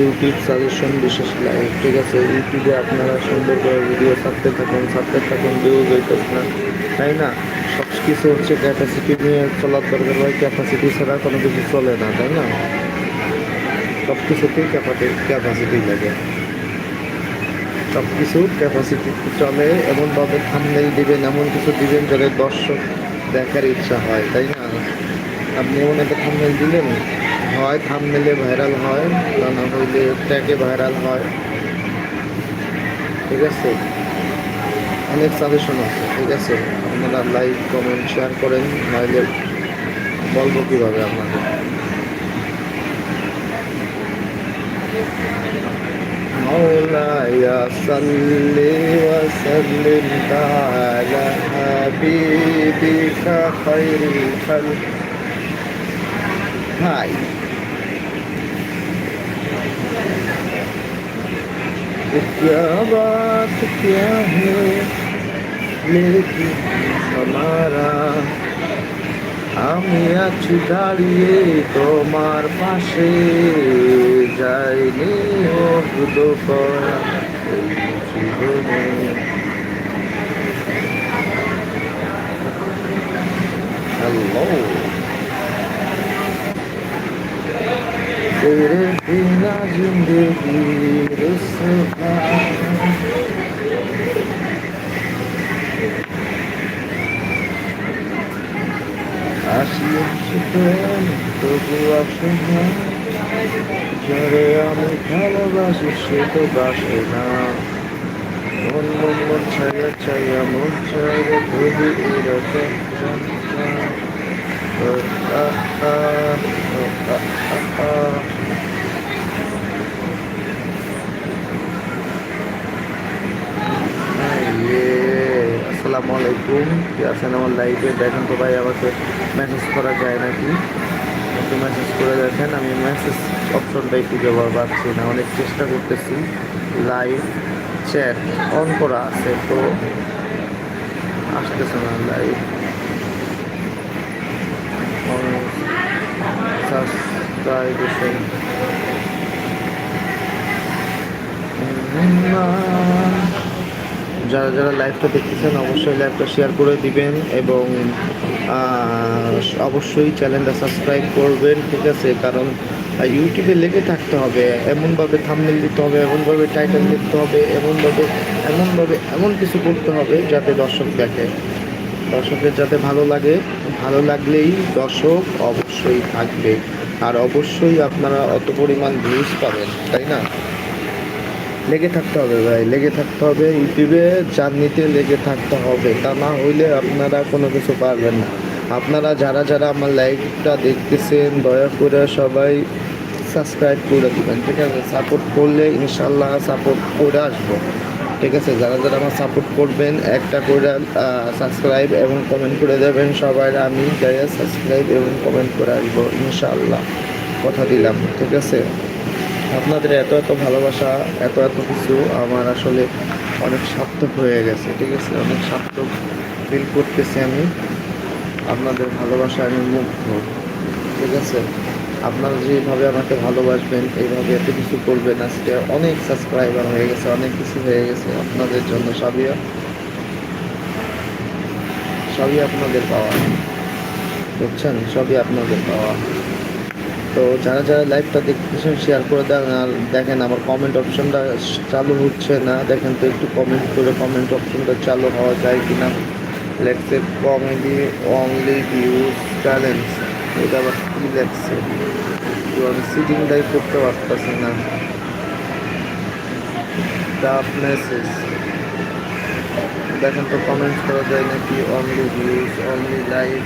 YouTube suggestion বিশেষ live ঠিক আছে, ইউটিউবে আপনারা সুন্দর করে ভিডিও ছাড়তে থাকুন ছাড়তে থাকুন ভিউজ হইতেছে না। তাই না? সব কিছু হচ্ছে ক্যাপাসিটি নিয়ে চলার দরকার। হয় ক্যাপাসিটি ছাড়া কোনো কিছু চলে না, তাই না? সব কিছুতেই ক্যাপাসিটি লাগে। সব কিছু ক্যাপাসিটি চলে এমনভাবে থামনেল দিবেন, এমন কিছু দিবেন যাতে দর্শক দেখার ইচ্ছা হয়, তাই না? আপনি এমন একটা থামনেল দিলেন হয় থামনেলে ভাইরাল হয় তা না হইলে ট্যাগে ভাইরাল হয় ঠিক আছে অনেক সাজেশন আছে ঠিক আছে আপনারা লাইক কমেন্ট শেয়ার করেন নাহলে বলবো কীভাবে আপনাকে مولاي صل وسلم على حبيبك خير الخلق هاي क्या बात क्या है लेकिन हमारा আমি আছি দাঁড়িয়ে তোমার পাশে যাইনি অবুদ করা এই জীবনে হ্যালো तेरे बिना जिंदगी रुसवा আসি আসি প্রেম তবু আসে না যারে আমি ভালোবাসি সে তো বাসে না মন মন মন ছাইয়া ছাইয়া মন ছাইয়া ধুবি এরকম আসসালামু আলাইকুম কি আছেন আমার লাইফে দেখেন তো ভাই, আমাকে মেসেজ করা যায় নাকি? একটু মেসেজ করে দেখেন, আমি মেসেজ অপশনটাই ব্যবহার পাচ্ছি না, অনেক চেষ্টা করতেছি। লাইভ চ্যাট অন করা আছে তো আসতেছে না লাইভ সাবস্ক্রাইবেশন যারা যারা লাইভটা দেখতেছেন, অবশ্যই লাইভটা শেয়ার করে দিবেন এবং অবশ্যই চ্যানেলটা সাবস্ক্রাইব করবেন, ঠিক আছে? কারণ ইউটিউবে লেগে থাকতে হবে, এমনভাবে থামনেল দিতে হবে, এমনভাবে টাইটেল দিতে হবে, এমনভাবে এমনভাবে এমন কিছু করতে হবে যাতে দর্শক দেখে। দর্শকের যাতে ভালো লাগে, ভালো লাগলেই দর্শক অবশ্যই থাকবে। আর অবশ্যই আপনারা অত পরিমাণ ভিউজ পাবেন, তাই না? লেগে থাকতে হবে ভাই, লেগে থাকতে হবে, ইউটিউবে জার্নিতে লেগে থাকতে হবে, তা না হইলে আপনারা কোনো কিছু পারবেন না। আপনারা যারা যারা আমার লাইভটা দেখতেছেন, দয়া করে সবাই সাবস্ক্রাইব করে দেবেন, ঠিক আছে? সাপোর্ট করলে ইনশাল্লাহ সাপোর্ট করে আসব, ঠিক আছে? যারা যারা আমার সাপোর্ট করবেন, একটা করে সাবস্ক্রাইব এবং কমেন্ট করে দেবেন সবাই আমি যাই সাবস্ক্রাইব এবং কমেন্ট করে আসব, ইনশাল্লাহ। কথা দিলাম, ঠিক আছে? আপনাদের এত এত ভালোবাসা, এত এত কিছু আমার আসলে অনেক সার্থক হয়ে গেছে, ঠিক আছে? অনেক সার্থক ফিল করতেছি আমি। আপনাদের ভালোবাসা আমি মুগ্ধ, ঠিক আছে? আপনারা যেভাবে আমাকে ভালোবাসবেন, এইভাবে এত কিছু করবেন, আজকে অনেক সাবস্ক্রাইবার হয়ে গেছে, অনেক কিছু হয়ে গেছে আপনাদের জন্য, সবই সবই আপনাদের পাওয়া, বুঝছেন? সবই আপনাদের পাওয়া। তো যারা যারা লাইভটা দেখতেছেন শেয়ার করে দেন আর দেখেন আমার কমেন্ট অপশনটা চালু হচ্ছে না। দেখেন তো একটু কমেন্ট করে কমেন্ট অপশনটা চালু হওয়া যায় কি না লেখছে কমেডি অনলি ভিউজ ট্যালেন্ট এটা আবার কী লেখছে আমি সিটিংটাই করতে পারতেছি না। মেসেজ দেখেন তো কমেন্ট করা যায় নাকি only views only live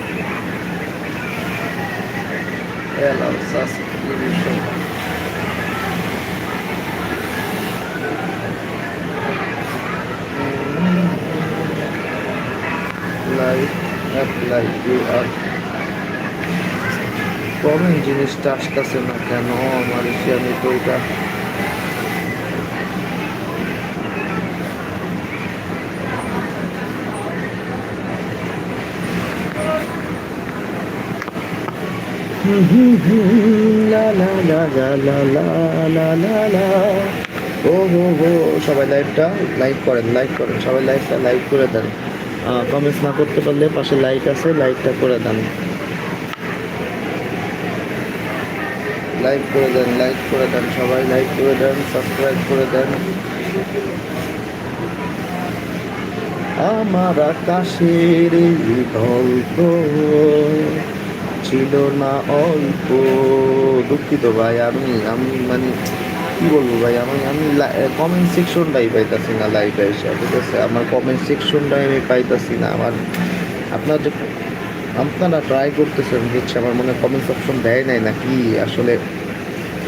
allow subscription. Like, apply, you are comment জিনিসটা আসতেছে না কেন আমার আমি তো এটা ও হো হো সবাই লাইভটা লাইক করেন লাইক করেন সবাই লাইভটা লাইক করে দেন কমেন্টস না করতে পারলে পাশে লাইক আছে লাইকটা করে দেন লাইক করে দেন লাইক করে দেন সবাই লাইক করে দেন সাবস্ক্রাইব করে দেন আমার আকাশের গল্প ছিল না অল্প। দুঃখিত ভাই, আমি আমি মানে কি বলব ভাই, আমি আমি কমেন্ট সেকশনটাই পাইতাছি না লাইভে এসে, ঠিক আছে? আমার কমেন্ট সেকশনটাই আমি পাইতাছি না। আমার, আপনার যে আপনারা ট্রাই করতেছেন হচ্ছে আমার মনে কমেন্ট অপশন দেয় নাই না কি? আসলে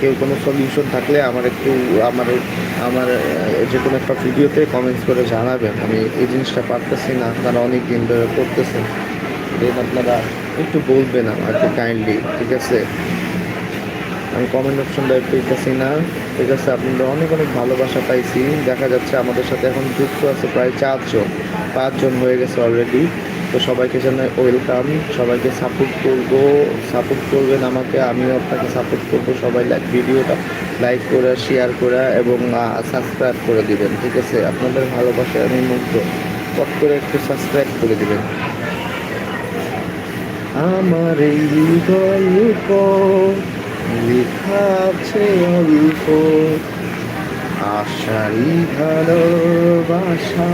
কেউ কোনো সলিউশন থাকলে আমার একটু, আমার আমার যে কোনো একটা ভিডিওতে কমেন্টস করে জানাবেন। আমি এই জিনিসটা পারতেছি না, আপনারা অনেক দিন ধরে করতেছেন। দেন আপনারা একটু বলবেন আমাকে কাইন্ডলি ঠিক আছে? আমি কমেন্ট অপশন পেয়েছি না। ঠিক আছে, আপনাদের অনেক অনেক ভালোবাসা পাইছি। দেখা যাচ্ছে আমাদের সাথে এখন যুক্ত আছে প্রায় চারজন, পাঁচজন হয়ে গেছে অলরেডি তো সবাইকে যেন ওয়েলকাম সবাইকে সাপোর্ট করব। সাপোর্ট করবেন আমাকে, আমিও আপনাকে সাপোর্ট করব। সবাই লাইক ভিডিওটা লাইক করে শেয়ার করে এবং সাবস্ক্রাইব করে দিবেন, ঠিক আছে? আপনাদের ভালোবাসায় আমি মুগ্ধ। পট করে একটু সাবস্ক্রাইব করে দিবেন। আমার এই গল্প লেখা আছে অল্প। আশারি ভালোবাসা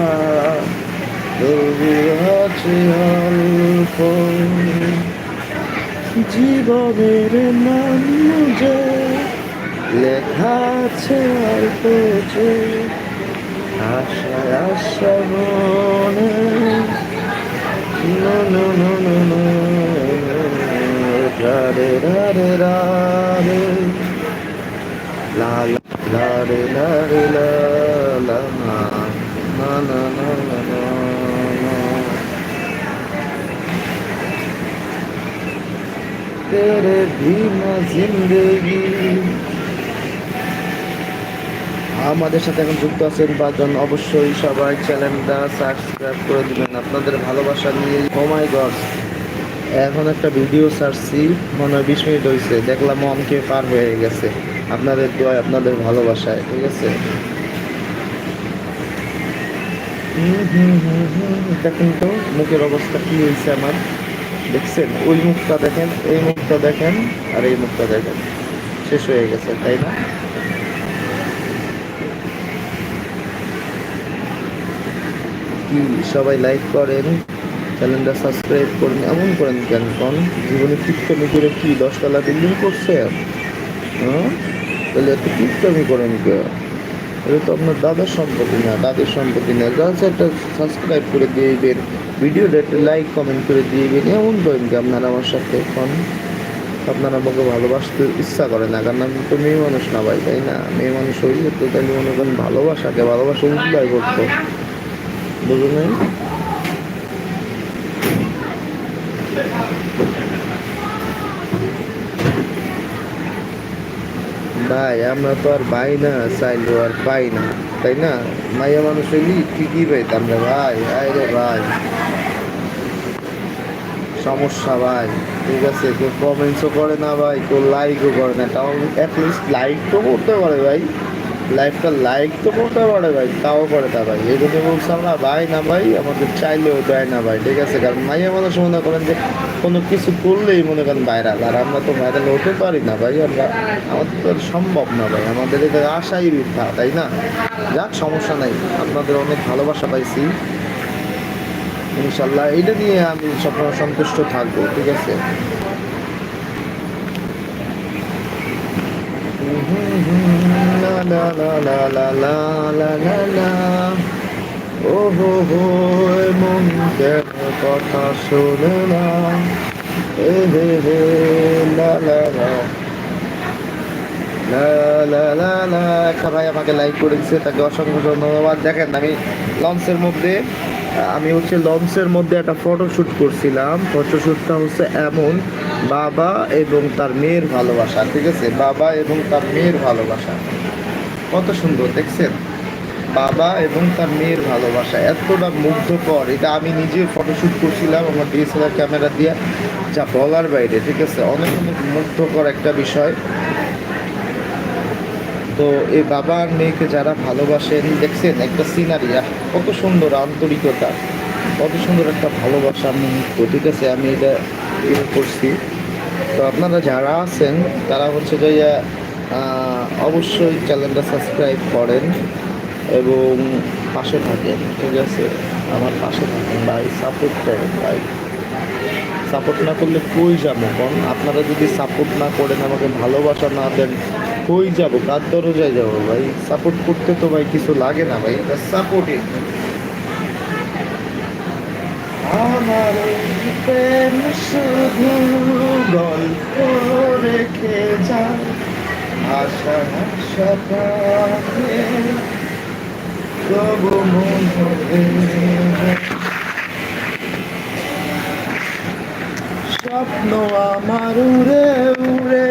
তবু আছে অল্প। জীবনের নাম যে লেখা আছে অল্প যে আশা আশা মনে। No, no, no, no, no. রারে রারে রারে আমাদের সাথে এখন যুক্ত আছেন পাঁচজন অবশ্যই সবাই চ্যানেলটা সাবস্ক্রাইব করে দিবেন। আপনাদের ভালোবাসা নিয়ে। oh ও গড এখন একটা ভিডিও সারছি মনে হয় বিশ মিনিট হয়েছে দেখলাম অমকে পার হয়ে গেছে। আপনাদের দোয়ায়, আপনাদের ভালোবাসায়, ঠিক আছে? দেখেন তো, মুখের অবস্থা কি হয়েছে আমার। দেখছেন? ওই মুখটা দেখেন, এই মুখটা দেখেন, আর এই মুখটা দেখেন। শেষ হয়ে গেছে, তাই না? কি, সবাই লাইক করেন। চ্যানেলটা সাবস্ক্রাইব করেন, এমন করেন কেন? কোন জীবনে টিকটমি করে কি দশতলা বিল্ডিং করছে? হ্যাঁ? তাহলে এত টিকটমি করেন কে? এটা তো আপনার দাদার সম্পত্তি না, দাদের সম্পত্তি না। জাস্ট একটা সাবস্ক্রাইব করে দিয়ে দিবেন ভিডিওটা একটা লাইক কমেন্ট করে দিয়ে দিবেন, এমন করেন কি আপনারা আমার সাথে? এখন আপনারা আমাকে ভালোবাসতে ইচ্ছা করে না, কারণ আমি তো মেয়ে মানুষ না ভাই, তাই না? মেয়ে মানুষ হইলে তো তাহলে মনে করেন ভালোবাসাকে ভালোবাসা উল্লাই করতো। বুঝুন ভাই, আমরা তো আর পাই না, চাইলেও আর পাই না, তাই না? মাইয়া মানুষ হইলি ঠিকই পাইতাম রে ভাই, আয় রে ভাই। সমস্যা ভাই, ঠিক আছে, কেউ কমেন্টসও করে না ভাই, কেউ লাইকও করে না, তাও অ্যাটলিস্ট লাইক তো করতে পারে ভাই। লাইফটা লাইক তো করতে পারে ভাই, তাও করে তা ভাই। এই জন্য বলছি আমরা, ভাই না ভাই, আমাদের চাইলেও দেয় না ভাই, ঠিক আছে? কারণ মাইয়া মানুষ মনে করেন যে, কোনো কিছু করলেই মনে করেন ভাইরাল আর আমরা তো ভাইরাল হতে পারি না ভাই, আমরা, আমাদের তো সম্ভব না ভাই। আমাদের এটা আশাই মিথ্যা তাই না? যাক, সমস্যা নাই। আপনাদের অনেক ভালোবাসা পাইছি। ইনশাল্লাহ এটা নিয়ে আমি সবসময় সন্তুষ্ট থাকব, ঠিক আছে? La la la la la la la la la. ও হো হো মন কেন কথা শোনে না এ হে হে লা লা লা একটা ভাই আমাকে লাইক করে দিচ্ছে তাকে অসংখ্য ধন্যবাদ। দেখেন, আমি লঞ্চের মধ্যে, আমি হচ্ছে লঞ্চের মধ্যে একটা ফটোশ্যুট করছিলাম। ফটোশ্যুটটা হচ্ছে এমন, বাবা এবং তার মেয়ের ভালোবাসা, ঠিক আছে? বাবা এবং তার মেয়ের ভালোবাসা। কত সুন্দর, দেখছেন? বাবা এবং তার মেয়ের ভালোবাসা, এতটা মুগ্ধকর। এটা আমি নিজে ফটোশ্যুট করছিলাম আমার ডিএসএলআর ক্যামেরা দিয়ে, যা বলার বাইরে, ঠিক আছে? অনেক অনেক মুগ্ধকর একটা বিষয়। তো এই বাবা আর মেয়েকে যারা ভালোবাসেন, দেখছেন একটা সিনারি কত সুন্দর আন্তরিকতা, কত সুন্দর একটা ভালোবাসা মুহূর্ত ঠিক আছে? আমি এটা করছি। তো আপনারা যারা আছেন, তারা হচ্ছে যে অবশ্যই চ্যানেলটা সাবস্ক্রাইব করেন এবং পাশে থাকেন, ঠিক আছে? আমার পাশে থাকেন ভাই সাপোর্ট করেন, ভাই। সাপোর্ট না করলে কই যাব কোন আপনারা যদি সাপোর্ট না করেন, আমাকে ভালোবাসা না দেন, কই যাব? কার দরজায় যাব, ভাই? সাপোর্ট করতে তো, ভাই, কিছু লাগে না, ভাই। সাপোর্টে আমার শুধু গল্প রেখে যায়। আশা তবু স্বপ্ন আমার উড়ে উড়ে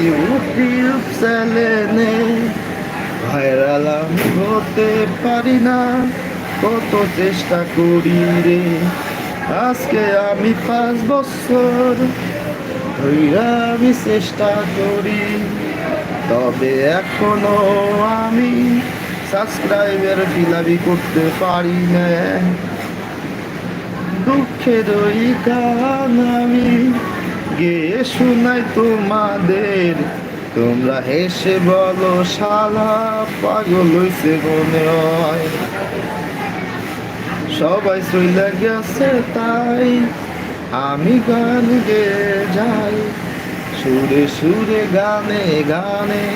ইউটিউব চ্যানেলে ভাইরাল হতে পারি না কত চেষ্টা করি রে আজকে আমি পাঁচ বছর আমি চেষ্টা করি। তবে এখনও আমি সাবস্ক্রাইবার ফিলাবি করতে পারি না। দুঃখের ওই গান আমি গেয়ে শোনাই তোমাদের। তোমরা হেসে বলো, শালা পাগল হইছে মনে হয়। সবাই চইলা গেছে তাই আমি গান গে যাই, সুরে সুরে গানে গানে,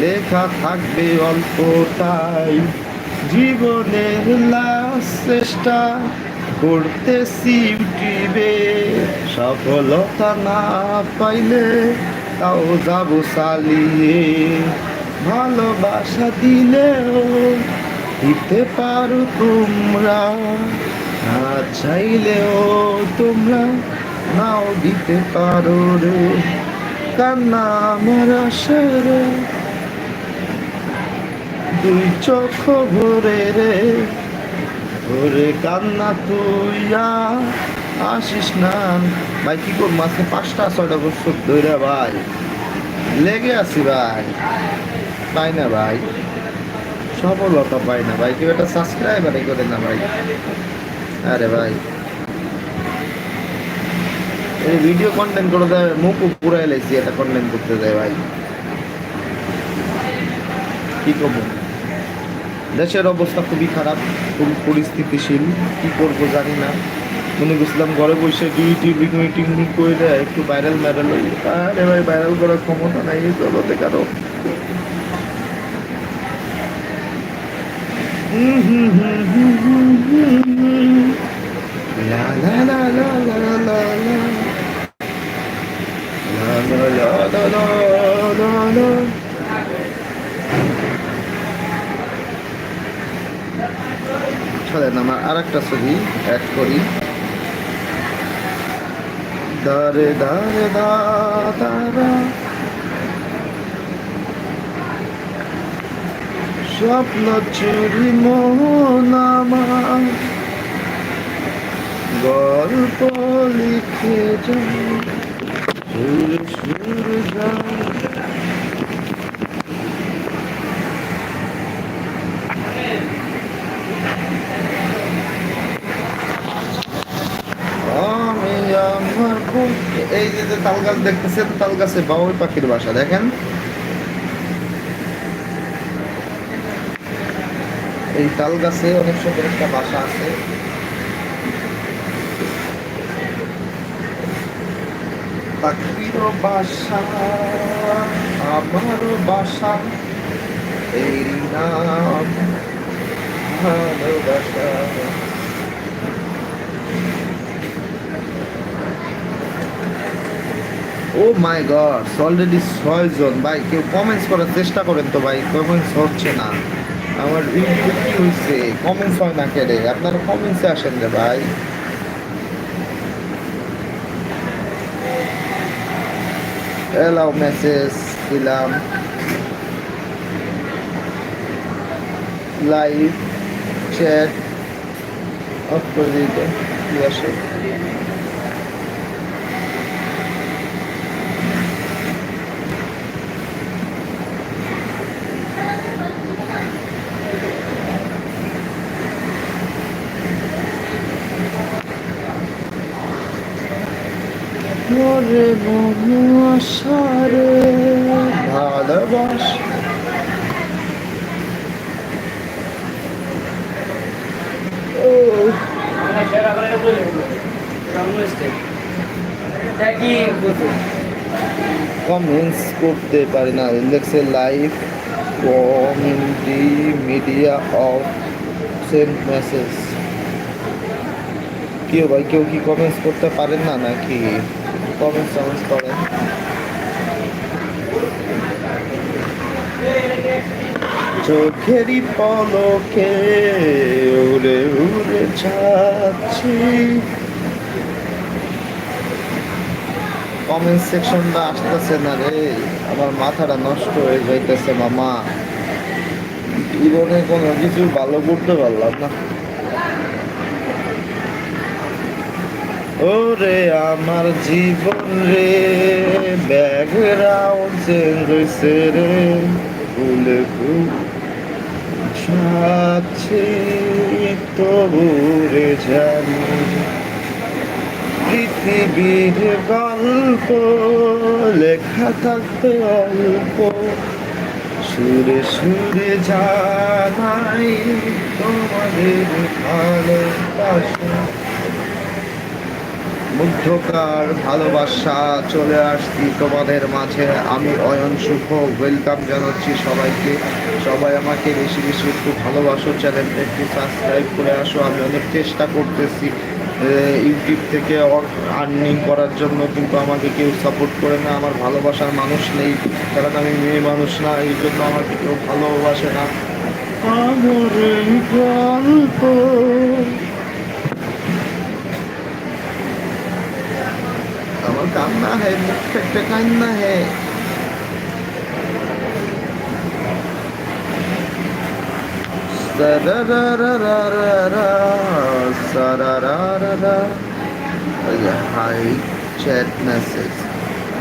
লেখা থাকবে অল্পটাই জীবনের লাশ চেষ্টা করতেছি ইউটিউবে, সফলতা না পাইলে তাও যাব চালিয়ে। ভালোবাসা দিলেও দিতে পারো তোমরা। না চাইলেও তোমরা নাও দিতে পারো রে। কান্না আমার আসরে দুই চোখ ভরে রে। ভরে কান্না তুই আসিস না। ভাই, কি করব? আজকে পাঁচটা, ছয়টা বছর ধরে ভাই। লেগে আছি ভাই। পাই না ভাই। সফলতা পাই না ভাই। কেউ একটা সাবস্ক্রাইবারই করে না ভাই। আরে ভাই। এই ভিডিও কন্টেন্ট করে দেয় মুখ পুরাই লাইছি এটা কন্টেন্ট করতে দেয় ভাই। কি করব? দেশের অবস্থা খুবই খারাপ খুবই পরিস্থিতিশীল, কি করব জানি না। মনে করছিলাম ঘরে বসে ইউটিউব মিটিং করে একটু ভাইরাল ম্যারাল হই। আরে ভাই ভাইরাল করার ক্ষমতা নাই জগতে কারও হুম হুম হুম হুম হুম হুম হুম। লা লা লা লা লা লা লা। লা লা লা লা লা লা লা। চলেন আমার আর একটা ছবি অ্যাড করি। দারে দারে দা দারা স্বপ্ন চুরি গল্প লিখে সুর সুর এই যে তাল গাছ দেখতেছেন, তাল গাছে বাবুই পাখির বাসা, দেখেন? এই তাল গাছে অনেক সুন্দর একটা বাসা আছে। পাখিরও বাসা আমারও বাসা এই নাম ও মাই গড, অলরেডি ছয় জন ভাই, কেউ কমেন্টস করার চেষ্টা করেন তো ভাই কমেন্টস হচ্ছে না। আমার ইউটিউবে কি হয়েছে? কমেন্টস হয় না কেড়ে আপনারা কমেন্টসে আসেন রে ভাই। এলাও মেসেজ দিলাম। লাইভ চ্যাট অফ ওরে মনু ভালোবাস। কমেন্টস করতে পারি না। লেখছে লাইভ কমেন্টি মিডিয়া অফ সেন্ড মেসেজ কেউ ভাই কেউ কি কমেন্টস করতে পারেন না নাকি? কমেন্টস টমেন্টস করেন চোখেরই পলকে উড়ে উড়ে যাচ্ছি। কমেন্ট সেকশনটা আসতেছে না রে। আমার মাথাটা নষ্ট হয়ে যাইতেছে, মামা। জীবনে কোনো কিছু ভালো করতে পারলাম না। ওরে আমার জীবন রে ব্যাকগ্রাউন্ড রে তবু রে জানি। পৃথিবীর গল্প, লেখা থাকবে অল্প, সুরে সুরে জানাই তোমাদের ভালোবাসা। মুগ্ধকার ভালোবাসা চলে আসছি তোমাদের মাঝে। আমি অয়ন সুখ ওয়েলকাম জানাচ্ছি সবাইকে। সবাই আমাকে বেশি বেশি একটু ভালোবাসো চ্যানেলটা একটু সাবস্ক্রাইব করে আসো। আমি অনেক চেষ্টা করতেছি ইউটিউব থেকে আর্নিং করার জন্য, কিন্তু আমাকে কেউ সাপোর্ট করে না। আমার ভালোবাসার মানুষ নেই। কারণ আমি মেয়ে মানুষ না, এই জন্য আমাকে কেউ ভালোবাসে না। আমার আমার কান্না হ্যাঁ মুখ ফেটে কান্না হ্যাঁ Hi, chat message.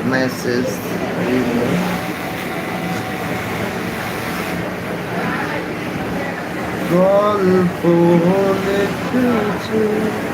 Message. Remove. গল্প লিখেছে